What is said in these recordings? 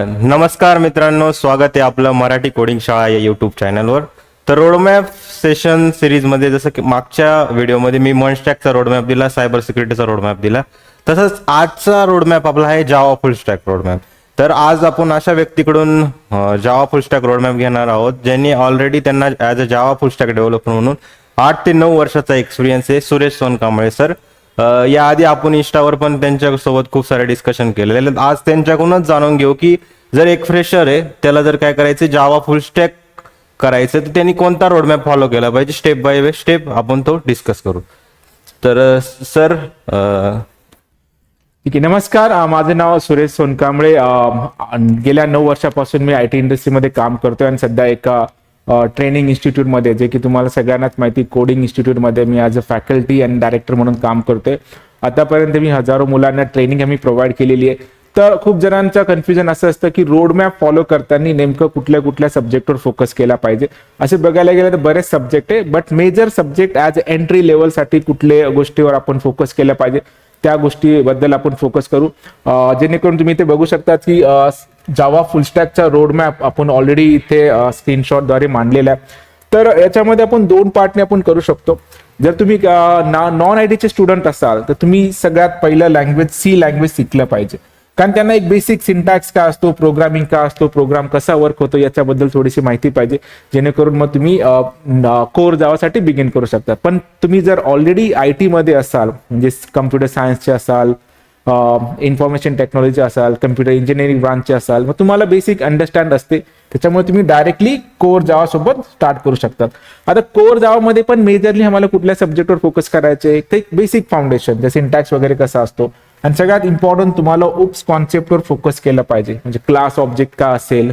नमस्कार मित्रांनो स्वागत आहे आपलं मराठी कोडिंग शाळा या युट्यूब चॅनलवर तर रोडमॅप सेशन सिरीजमध्ये जसं की मागच्या व्हिडिओमध्ये मी मनस्टॅकचा रोडमॅप दिला सायबर सिक्युरिटीचा रोडमॅप दिला. तसंच आजचा रोडमॅप आपला आहे जावा फुल स्टॅक रोडमॅप तर आज आपण अशा व्यक्तीकडून जावा फुल स्टॅक रोडमॅप घेणार आहोत ज्यांनी ऑलरेडी त्यांना as a Java full stack developer म्हणून आठ ते नऊ वर्षाचा एक्सपिरियन्स आहे सुरेश सोनकांबळे सर याआधी आपण इंस्टावर पण त्यांच्यासोबत खूप सारे डिस्कशन केलेले आज त्यांच्याकडूनच जाणून घेऊ की जर एक फ्रेशर आहे त्याला जर काय करायचं जावा फुल स्टॅक करायचं तर त्यांनी कोणता रोडमॅप फॉलो केला पाहिजे? स्टेप बाय स्टेप आपण तो डिस्कस करू. तर सर ठीक आहे नमस्कार. माझं नाव सुरेश सोनकांबळे. गेल्या नऊ वर्षापासून मी आय टी इंडस्ट्रीमध्ये काम करतोय आणि सध्या एका ट्रेनिंग इन्स्टिट्यूटमध्ये जे की तुम्हाला सगळ्यांनाच माहिती कोडिंग इन्स्टिट्यूटमध्ये मी as a faculty and director म्हणून काम करतोय. आतापर्यंत मी हजारो मुलांना ट्रेनिंग आम्ही प्रोव्हाइड केलेली आहे. तर खूप जणांचं कन्फ्युजन असं असतं की रोडमॅप फॉलो करताना नेमकं कुठल्या कुठल्या सब्जेक्टवर फोकस केला पाहिजे. असे बघायला गेलं तर बरेच सब्जेक्ट आहे but major subject as entry लेवलसाठी कुठल्या गोष्टीवर आपण फोकस केलं पाहिजे त्या गोष्टीबद्दल आपण फोकस करू. जेणेकरून तुम्ही ते बघू शकता की जावा फुलस्टॅकचा रोडमॅप आपण ऑलरेडी इथे स्क्रीनशॉटद्वारे मांडलेला आहे. तर याच्यामध्ये आपण दोन पार्टने आपण करू शकतो. जर तुम्ही नॉन आय टीचे स्टुडंट असाल तर तुम्ही सगळ्यात पहिलं लँग्वेज सी लँग्वेज शिकलं पाहिजे. कारण त्यांना एक बेसिक सिंटॅक्स का असतो प्रोग्रामिंग का असतो प्रोग्राम कसा वर्क होतो याच्याबद्दल थोडीशी माहिती पाहिजे. जेणेकरून मग तुम्ही कोर जावासाठी बिगिन करू शकता. पण तुम्ही जर ऑलरेडी आय टीमध्ये असाल म्हणजे कम्प्युटर सायन्सचे असाल इन्फॉर्मेशन टेक्नॉलॉजी असाल कम्प्युटर इंजिनिअरिंग ब्रांचचे असाल मग तुम्हाला बेसिक अंडरस्टँड असते. त्याच्यामुळे तुम्ही डायरेक्टली कोर जावा सोबत स्टार्ट करू शकतात. आता कोर जावामध्ये पण मेजरली आम्हाला कुठल्या सब्जेक्टवर फोकस करायचे? ते बेसिक फाउंडेशन जसे इंटॅक्स वगैरे कसा असतो. आणि सगळ्यात इम्पॉर्टंट तुम्हाला उप्स कॉन्सेप्टवर फोकस केलं पाहिजे. म्हणजे क्लास ऑब्जेक्ट का असेल?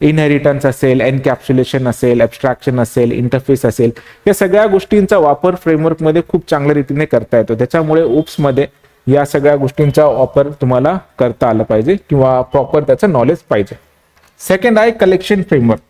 इनहेरिटन्स असेल एनकॅप्सुलेशन असेल ॲबस्ट्रॅक्शन असेल इंटरफेस असेल. या सगळ्या गोष्टींचा वापर फ्रेमवर्कमध्ये खूप चांगल्या रीतीने करता येतो. त्याच्यामुळे उप्समध्ये या सगळ्या गोष्टींचा वापर तुम्हाला करता आला पाहिजे किंवा प्रॉपर त्याचं नॉलेज पाहिजे. सेकंड आहे कलेक्शन फ्रेमवर्क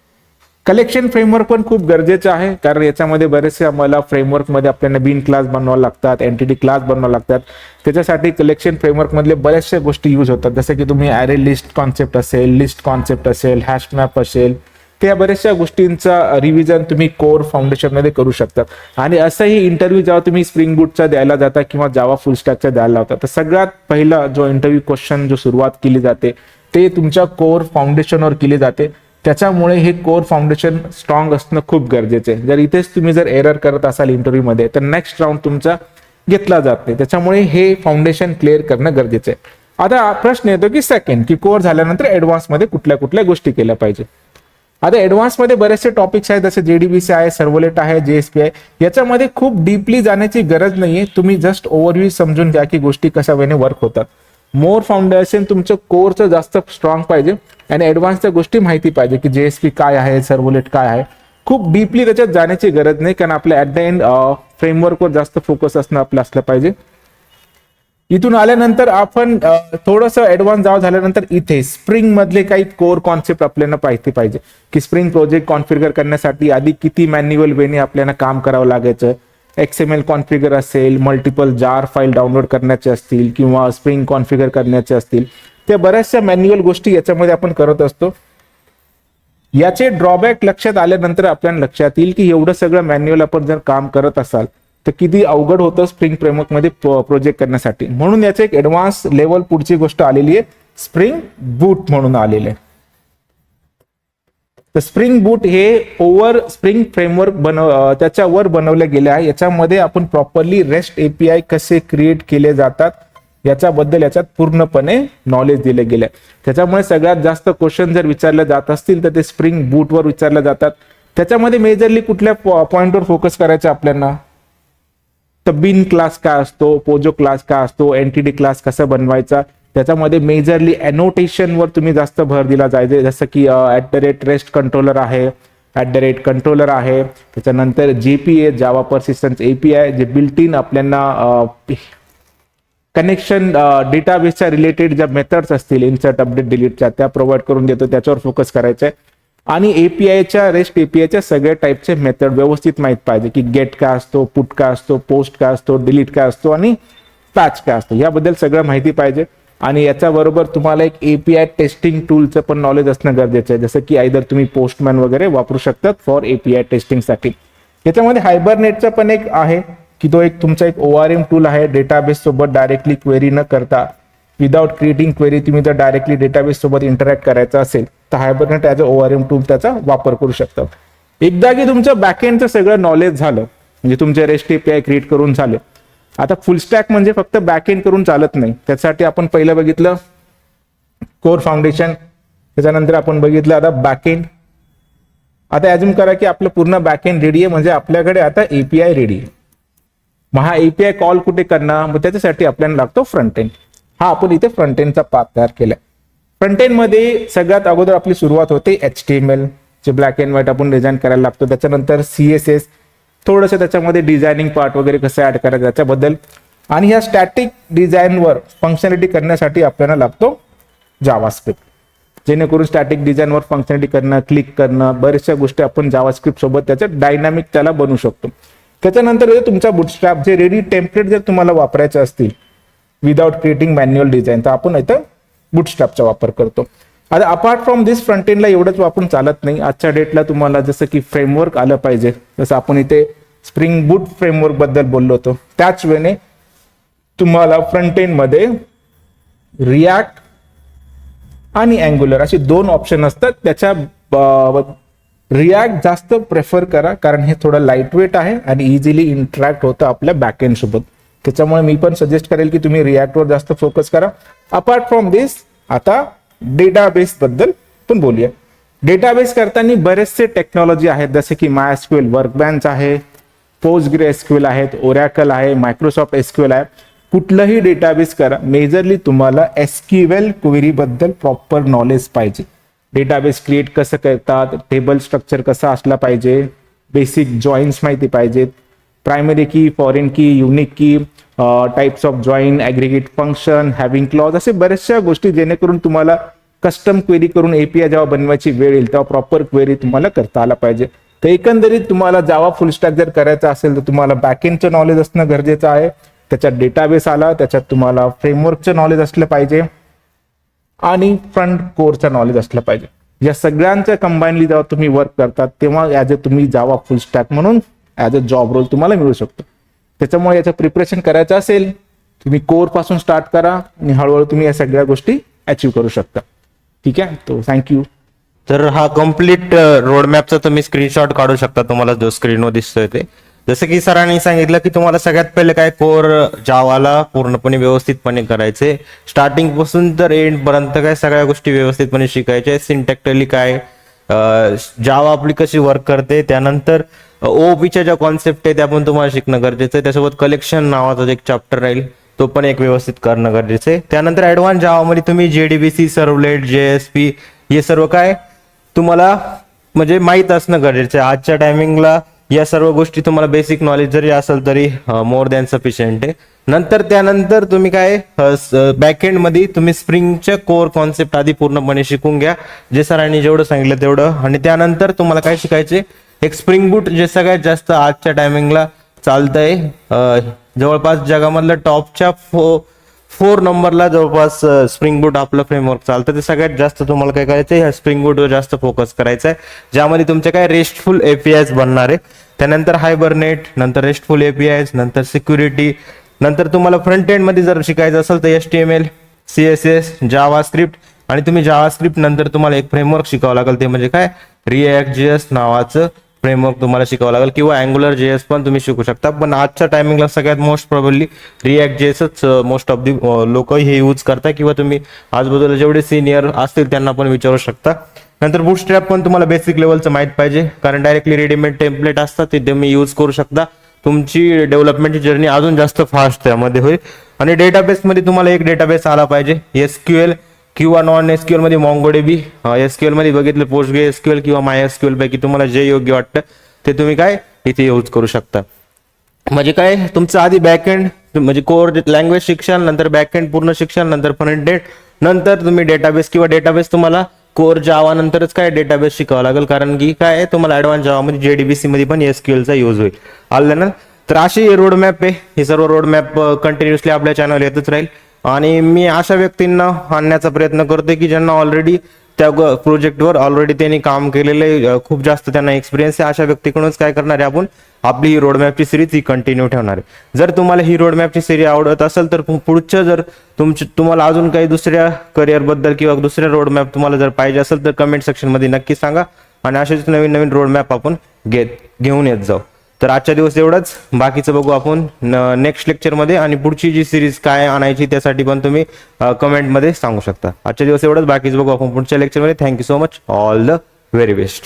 कलेक्शन फ्रेमवर्क पण खूप गरजेचं आहे कारण याच्यामध्ये बरेचसे आम्हाला फ्रेमवर्कमध्ये आपल्याला बिन क्लास बनवावं लागतात एनटीटी क्लास बनवावं लागतात. त्याच्यासाठी कलेक्शन फ्रेमवर्कमधले बऱ्याचशा गोष्टी यूज होतात. जसं की तुम्ही ॲरे लिस्ट कॉन्सेप्ट असेल लिस्ट कॉन्सेप्ट असेल हॅश मॅप असेल त्या बऱ्याचशा गोष्टींचा रिव्हिजन तुम्ही कोर फाउंडेशनमध्ये करू शकतात आणि असंही इंटरव्ह्यू जेव्हा तुम्ही स्प्रिंग बूटचा द्यायला जाता किंवा जावा फुल स्टॅकचा द्यायला लावता तर सगळ्यात पहिला जो इंटरव्ह्यू क्वेश्चन जो सुरुवात केली जाते ते तुमच्या कोर फाउंडेशनवर केली जाते. त्याच्यामुळे हे कोर फाउंडेशन स्ट्रॉंग असणं खूप गरजेचं आहे. जर इथेच तुम्ही जर एरर करत असाल इंटरव्ह्यूमध्ये तर नेक्स्ट राऊंड तुमचा घेतला जात नाही. त्याच्यामुळे हे फाउंडेशन क्लिअर करणं गरजेचं आहे. आता प्रश्न येतो की सेकंड की कोर झाल्यानंतर ऍडव्हान्समध्ये कुठल्या कुठल्या गोष्टी केल्या पाहिजे? आता ॲडव्हान्समध्ये बरेचसे टॉपिक्स आहेत जसे जेडीबीसी आहे सर्वलेट आहे जेएसपी आहे. याच्यामध्ये खूप डीपली जाण्याची गरज नाहीये. तुम्ही जस्ट ओव्हरव्ह्यू समजून घ्या की गोष्टी कशा वेळेने वर्क होतात. मोर फाउंडेशन तुमचं कोरचं जास्त स्ट्रॉंग पाहिजे आणि ॲडव्हान्सच्या गोष्टी माहिती पाहिजे की जेएसपी काय आहे सर्वलेट काय आहे. खूप डीपली त्याच्यात जाण्याची गरज नाही कारण आपल्या ॲट द एंड फ्रेमवर्कवर जास्त फोकस असणं आपलं असलं पाहिजे. इथून आल्यानंतर आपण थोडस ऍडव्हान्स जावं झाल्यानंतर इथे स्प्रिंग मधले काही कोर कॉन्सेप्ट आपल्याला पाहिजे पाहिजे. की स्प्रिंग प्रोजेक्ट कॉन्फिगर करण्यासाठी आधी किती मॅन्युअल वेने आपल्याला काम करावं लागायचं. एक्सएमएल कॉन्फिगर असेल मल्टिपल जार फाईल डाउनलोड करण्याचे असतील किंवा स्प्रिंग कॉन्फिगर करण्याचे असतील. त्या बऱ्याचशा मॅन्युअल गोष्टी याच्यामध्ये आपण करत असतो. याचे ड्रॉबॅक लक्षात आल्यानंतर आपल्याला लक्षात येईल की एवढं सगळं मॅन्युअल आपण जर काम करत असाल तर किती अवघड होतं स्प्रिंग फ्रेमवर्कमध्ये प्रोजेक्ट करण्यासाठी. म्हणून याचे एक ऍडव्हान्स लेवल पुढची गोष्ट आलेली आहे. स्प्रिंग बूट म्हणून आलेले तर स्प्रिंग बूट हे ओव्हर स्प्रिंग फ्रेमवर्क बनव त्याच्यावर बनवले गेले आहे. याच्यामध्ये आपण प्रॉपरली रेस्ट एपीआय कसे क्रिएट केले जातात याच्याबद्दल याच्यात पूर्णपणे नॉलेज दिले गेले त्याच्यामुळे सगळ्यात जास्त क्वेश्चन जर विचारले जात असतील तर ते स्प्रिंग बूटवर विचारले जातात. त्याच्यामध्ये मेजरली कुठल्या पॉइंटवर फोकस करायचं आपल्याला? तर बिन क्लास काय असतो? पोजो क्लास काय असतो? एनटीडी क्लास कसा बनवायचा? त्याच्यामध्ये मेजरली वर तुम्ही जास्त भर दिला जायचे. जसं की at the rate rest controller आहे. ऍट द रेट कंट्रोलर आहे. त्याच्यानंतर J P A Java persistence A P I जे बिल्ट इन आपल्याला कनेक्शन डेटाबेसच्या रिलेटेड ज्या मेथड्स असतील इन्सर्ट अपडेट डिलीटच्या त्या प्रोव्हाइड करून देतो. त्याच्यावर फोकस करायचं आहे आणि एपीआयच्या रेस्ट एपीआयच्या सगळ्या टाईपचे मेथड व्यवस्थित माहीत पाहिजे की गेट का असतो पुट का असतो पोस्ट का असतो डिलीट का असतो आणि पॅच का असतो. याबद्दल सगळं माहिती पाहिजे. आणि याच्याबरोबर तुम्हाला एक एपीआय टेस्टिंग टूलचं पण नॉलेज असणं गरजेचं आहे. जसं की आयदर तुम्ही पोस्टमॅन वगैरे वापरू शकतात फॉर एपीआय टेस्टिंगसाठी याच्यामध्ये हायबरनेटचा पण एक आहे की तो एक तुमचा एक ओ आर एम टूल आहे. डेटाबेस सोबत डायरेक्टली क्वेरी न करता विदाउट क्रिएटिंग क्वेरी तुम्ही जर डायरेक्टली डेटाबेस सोबत इंटरॅक्ट करायचा असेल तर Hibernate as a O R M tool त्याचा वापर करू शकता. एकदा की तुमचं बॅकएंडचं सगळं नॉलेज झालं म्हणजे तुमचे रेस्ट एपीआय क्रिएट करून झाले आता फुल स्टॅक म्हणजे फक्त बॅकएंड करून चालत नाही. त्यासाठी आपण पहिलं बघितलं कोर फाउंडेशन त्याच्यानंतर आपण बघितलं आता बॅकएंड आता अजून करा की आपलं पूर्ण बॅकएंड रेडी आहे म्हणजे आपल्याकडे आता एपीआय रेडी आहे. मग हा एपीआय कॉल कुठे करणार? मग त्याच्यासाठी आपल्याला लागतो फ्रंट एंड हा आपण इथे फ्रंट एंडचा पाथ तयार केला फ्रंट एंडमध्ये सगळ्यात अगोदर आपली सुरुवात होते एच टी एम एल जे ब्लॅक अँड व्हाईट आपण डिझाईन करायला लागतो. त्याच्यानंतर सी एस एस थोडंसं त्याच्यामध्ये डिझायनिंग पार्ट वगैरे कसं ऍड करायचं त्याच्याबद्दल. आणि ह्या स्टॅटिक डिझाईनवर फंक्शनॅलिटी करण्यासाठी आपल्याला लागतो जावास्क्रिप्ट जेणेकरून स्टॅटिक डिझाईनवर फंक्शनॅलिटी करणं क्लिक करणं बऱ्याचशा गोष्टी आपण जावास्क्रिप्ट सोबत त्याचं डायनामिक त्याला बनवू शकतो. त्याच्यानंतर तुमचा बुटस्ट्रॅप जे रेडी टेम्पलेट जर तुम्हाला वापरायचं असतील विदाउट क्रिएटिंग मॅन्युअल डिझाईन तर आपण इथं बुटस्टॅपचा वापर करतो. आता अपार्ट फ्रॉम दिस फ्रंट एंडला एवढंच वापरून चालत नाही. आजच्या डेटला तुम्हाला जसं की फ्रेमवर्क आलं पाहिजे जसं आपण इथे स्प्रिंग बूट फ्रेमवर्कबद्दल बोललो होतो. त्याच वेळेने तुम्हाला फ्रंट एंडमध्ये रिॲक्ट आणि अँग्युलर असे दोन ऑप्शन असतात. त्याच्या रिॲक्ट जास्त प्रेफर करा कारण हे थोडं लाइट वेट आहे आणि इझिली इंटरॅक्ट होतं आपल्या बॅकएंड सोबत. त्याच्यामुळे मी पण सजेस्ट करेल की तुम्ही रिॲक्टवर जास्त फोकस करा. अपार्ट फ्रॉम दिस आता डेटाबेस बद्दल पण बोलूया. डेटाबेस करताना बरेचसे टेक्नॉलॉजी आहेत जसे की माय एसक्यूएल वर्कबँच आहे पोस्ट ग्रे एसक्यूएल आहेत ओरॅकल आहे मायक्रोसॉफ्ट एसक्यूएल आहे. कुठलंही डेटाबेस करा मेजरली तुम्हाला एसक्यूएल क्वेरीबद्दल प्रॉपर नॉलेज पाहिजे. डेटाबेस क्रिएट कसं करतात टेबल स्ट्रक्चर कसा असला पाहिजे बेसिक जॉईन्स माहिती पाहिजेत. प्रायमरी की foreign key unique key types of join aggregate function having clause असे बऱ्याचशा गोष्टी जेणेकरून तुम्हाला कस्टम क्वेरी करून एपीआय जेव्हा बनवायची वेळ येईल तेव्हा प्रॉपर क्वेरी तुम्हाला करता आला पाहिजे. तर एकंदरीत तुम्हाला जावा फुल स्टॅक जर करायचा असेल तर तुम्हाला बॅकएंडचं नॉलेज असणं गरजेचं आहे. त्याच्यात डेटाबेस आला त्याच्यात तुम्हाला फ्रेमवर्कचं नॉलेज असलं पाहिजे. आणि फ्रंट कोरचं नॉलेज असलं पाहिजे. या सगळ्यांच्या कंबाईनली जेव्हा तुम्ही वर्क करतात तेव्हा ॲज अ तुम्ही जावा फुल स्टॅक म्हणून ॲज अ जॉब रोल तुम्हाला मिळू शकतो. त्याच्यामुळे याचं प्रिपरेशन करायचं असेल तुम्ही कोरपासून स्टार्ट करा आणि हळूहळू तुम्ही या सगळ्या गोष्टी अचीव करू शकता. ठीक आहे? तो थँक्यू तर हा कंप्लीट रोडमॅपचा uh, तुम्ही स्क्रीनशॉट काढू शकता तुम्हाला जो स्क्रीनवर दिसतोय ते. जसं की सरांनी सांगितलं की तुम्हाला सगळ्यात पहिले काय कोर जावाला uh, पूर्णपणे व्यवस्थितपणे करायचे स्टार्टिंगपासून तर एंड पर्यंत काय सगळ्या गोष्टी व्यवस्थितपणे शिकायच्या सिंटॅक्टली काय uh, जावा आपली कशी वर्क करते त्यानंतर ओपीच्या ज्या कॉन्सेप्ट आहे त्या पण तुम्हाला शिकणं गरजेचं आहे. त्यासोबत कलेक्शन नावाचा एक चॅप्टर राहील. तो पण एक व्यवस्थित करणं गरजेचं आहे. त्यानंतर ऍडव्हान्स जावामध्ये तुम्ही जेडीबीसी सर्वलेट पी हे सर्व काय तुम्हाला म्हणजे माहीत असणं गरजेचं आहे. आजच्या टायमिंगला या सर्व गोष्टी तुम्हाला बेसिक नॉलेज जरी असेल तरी मोर दॅन सफिशियंट आहे. नंतर त्यानंतर तुम्ही काय बॅकएंडमध्ये तुम्ही स्प्रिंगच्या कोर कॉन्सेप्ट आधी पूर्णपणे शिकून घ्या. जे सरांनी जेवढं सांगितलं तेवढं. आणि त्यानंतर तुम्हाला काय शिकायचे एक स्प्रिंग बूट जे सगळ्यात जास्त आजच्या टायमिंगला चालतंय. जवळपास जगामधलं टॉपच्या फो फोर नंबरला जवळपास स्प्रिंग बूट आपलं फ्रेमवर्क चालतं. ते सगळ्यात जास्त तुम्हाला काय करायचं ह्या स्प्रिंग बूटवर जास्त फोकस करायचा आहे ज्यामध्ये तुमचे काय रेस्टफुल एपीआयस बनणार आहे. त्यानंतर हायबरनेट नंतर रेस्टफुल एपीआयस नंतर सिक्युरिटी नंतर तुम्हाला फ्रंट एंडमध्ये जर शिकायचं असेल तर S T M L C S S JavaScript आणि तुम्ही जावा स्क्रिप्ट नंतर तुम्हाला एक फ्रेमवर्क शिकावं लागेल. ते म्हणजे काय? रिॲक्ट जीएस नावाचं फ्रेमवर्क तुम्हाला शिकावं लागेल किंवा अँग्युलर जेएस पण तुम्ही शिकू शकता. पण आजच्या टायमिंगला सगळ्यात मोस्ट प्रॉब्ली रिॲक्ट जेएसच मोस्ट ऑफ दी लोक हे यूज करता किंवा तुम्ही आजूबाजूला जेवढे सिनियर असतील त्यांना पण विचारू शकता. नंतर बुटस्ट्रॅप पण तुम्हाला बेसिक लेवलचं माहीत पाहिजे. कारण डायरेक्टली रेडीमेड टेम्पलेट असतात ते तुम्ही यूज करू शकता. तुमची डेव्हलपमेंटची जर्नी अजून जास्त फास्ट त्यामध्ये होईल आणि डेटाबेसमध्ये तुम्हाला एक डेटाबेस आला पाहिजे एस क्यू एल किंवा नॉन एसक्यूएलमध्ये मॉंगोडीबी एसक्यूएलमध्ये बघितलं पोस्ट गे एसक्यूएल किंवा माय एसक्यूएल पैकी तुम्हाला जे योग्य वाटतं ते तुम्ही काय इथे यूज करू शकता. म्हणजे काय तुमचं आधी बॅकएंड म्हणजे कोर लँग्वेज शिक्षण नंतर बॅकएंड पूर्ण शिक्षण नंतर फ्रंट एंड नंतर तुम्ही डेटाबेस किंवा डेटाबेस तुम्हाला कोर जावा नंतरच काय डेटाबेस शिकावं लागेल. कारण की काय तुम्हाला ऍडव्हान्स जावामध्ये जेडीबीसी मध्ये पण एसक्यूएलचा यूज होईल. आलं ना? तर अशी रोड मॅप आहे. हे सर्व रोड मॅप कंटिन्युअसली आपल्या चॅनल येतच राहील. आणि मी अशा व्यक्तींना आणण्याचा प्रयत्न करतोय की ज्यांना ऑलरेडी त्या प्रोजेक्टवर ऑलरेडी त्यांनी काम केलेलं आहे. खूप जास्त त्यांना एक्सपिरियन्स आहे. अशा व्यक्तीकडूनच काय करणार आहे आपण? आपली ही रोडमॅपची सिरीज ही कंटिन्यू ठेवणार आहे. जर तुम्हाला ही रोडमॅपची सिरीज आवडत असेल तर पुढच्या पुढचं जर तुमची तुम्हाला अजून काही दुसऱ्या करिअरबद्दल किंवा दुसऱ्या रोडमॅप तुम्हाला जर पाहिजे असेल तर कमेंट सेक्शनमध्ये नक्की सांगा. आणि असेच नवीन नवीन रोडमॅप आपण घेत घेऊन येत जाऊ. तर आजच्या दिवस एवढंच. बाकीचं बघू आपण नेक्स्ट लेक्चरमध्ये आणि पुढची जी सिरीज काय आणायची त्यासाठी पण तुम्ही कमेंटमध्ये सांगू शकता. आजच्या दिवस एवढंच. बाकीचं बघू आपण पुढच्या लेक्चरमध्ये thank you so much all the very best